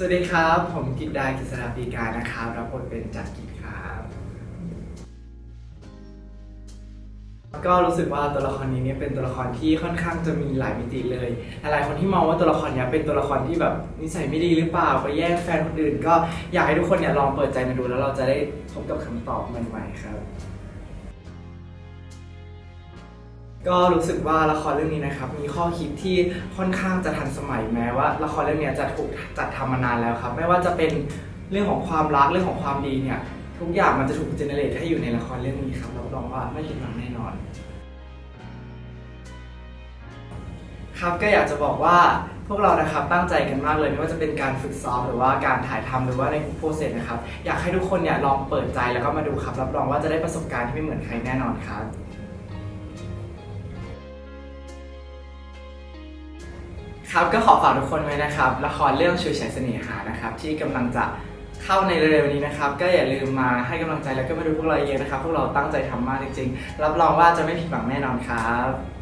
สวัสดีครับ ผมกิตดากิษณาปีการนะครับ รับบทเป็นจักรกิจครับ ก็รู้สึกว่าตัวละครนี้เนี่ยเป็นตัวละครที่ค่อนข้างจะมีหลายมิติเลย หลายคนที่มองว่าตัวละครเนี้ยเป็นตัวละครที่แบบนิสัยไม่ดีหรือเปล่าไปแย่งแฟนคนอื่น ก็อยากให้ทุกคนเนี่ยลองเปิดใจมาดูแล้วเราจะได้พบกับคำตอบใหม่ๆครับ ก็รู้สึกว่าละครเรื่องนี้นะครับมีข้อคิดที่ค่อนข้างจะทันสมัยแม้ว่าละครเรื่องนี้จะถูกจัดทำมานานแล้วครับ ไม่ว่าจะเป็นเรื่องของความรักเรื่องของความดีเนี่ยทุกอย่างมันจะถูกเจเนเรตให้อยู่ในละครเรื่องนี้ครับรับรองว่าไม่ผิดหวังแน่นอน ครับก็อยากจะบอกว่าพวกเรานะครับตั้งใจกันมากเลยไม่ว่าจะเป็นการฝึกซ้อมหรือว่าการถ่ายทำหรือว่าในโปรเซสนะครับ อยากให้ทุกคนเนี่ยลองเปิดใจแล้วก็มาดูครับ รับรองว่าจะได้ประสบการณ์ที่ไม่เหมือนใครแน่นอนครับ ครับก็ขอฝากทุกคนไว้นะครับละครเรื่องชูชัยเสน่หานะครับที่กำลังจะเข้าในเร็วๆนี้นะครับ ก็อย่าลืมมาให้กำลังใจแล้วก็มาดูพวกเราเยอะนะครับ พวกเราตั้งใจทำมากจริงๆ รับรองว่าจะไม่ผิดหวังแน่นอนครับ